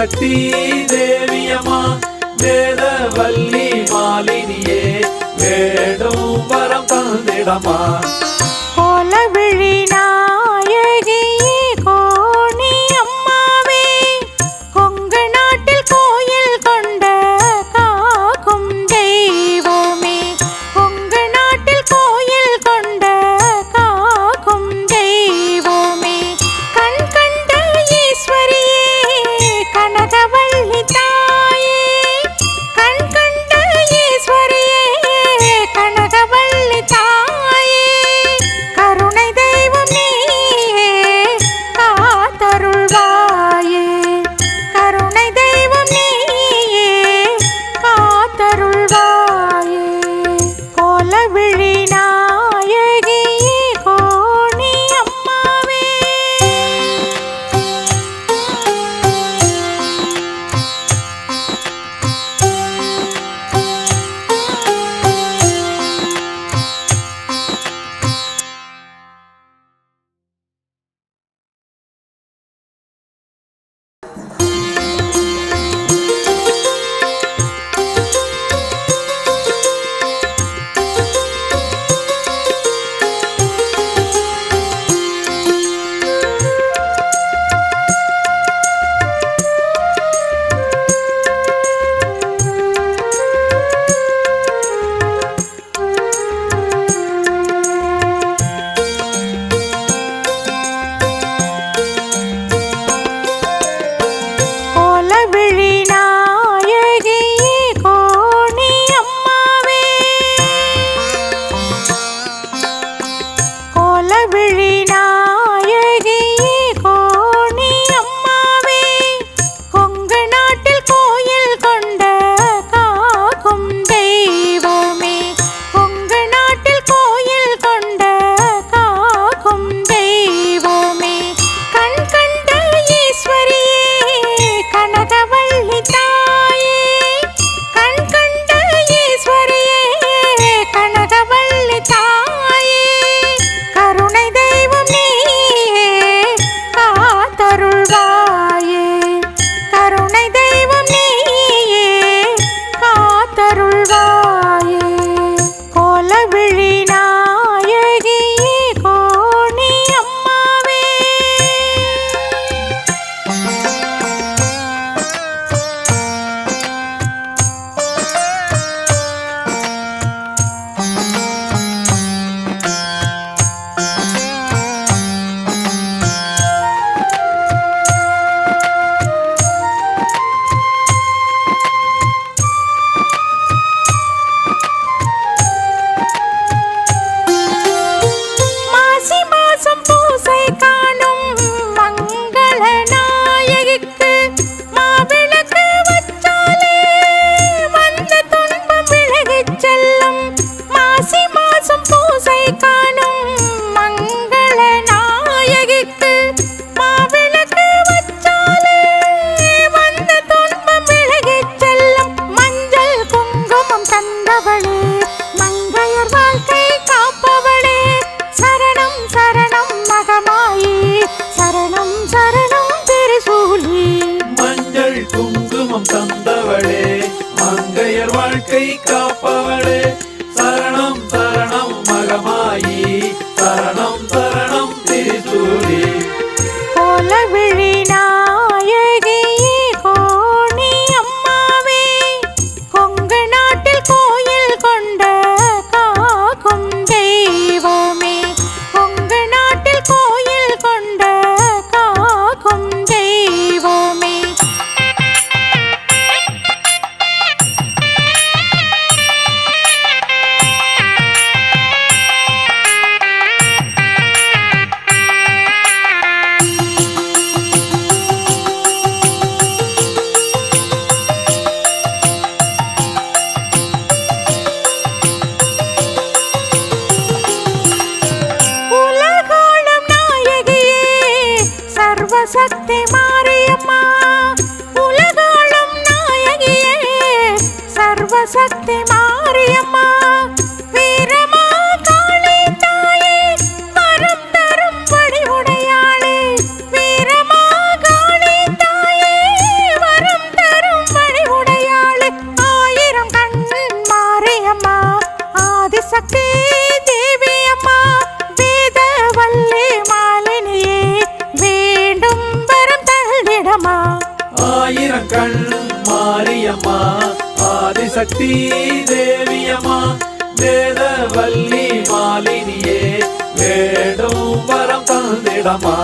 ஆதிசக்தி தேவியம்மா வேதவல்லி மாலினியே வேண்டும் வரம் தந்திடமா I library. சக்தி தேவியம்மா வேதவல்லி மாலினியே வேடும் வரம் தந்திடமா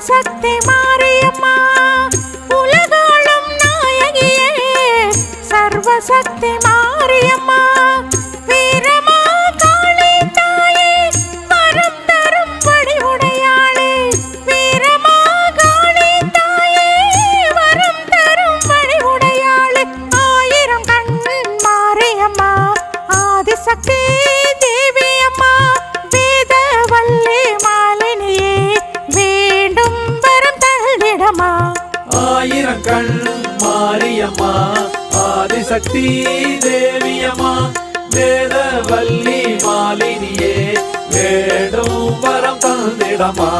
setembro. மாரியம்மா. ஆயிரம் கண் மாரியம்மா ஆதிசக்தி தேவியம்மா வேத மாலினியே வேடும் வரம் தந்திடமா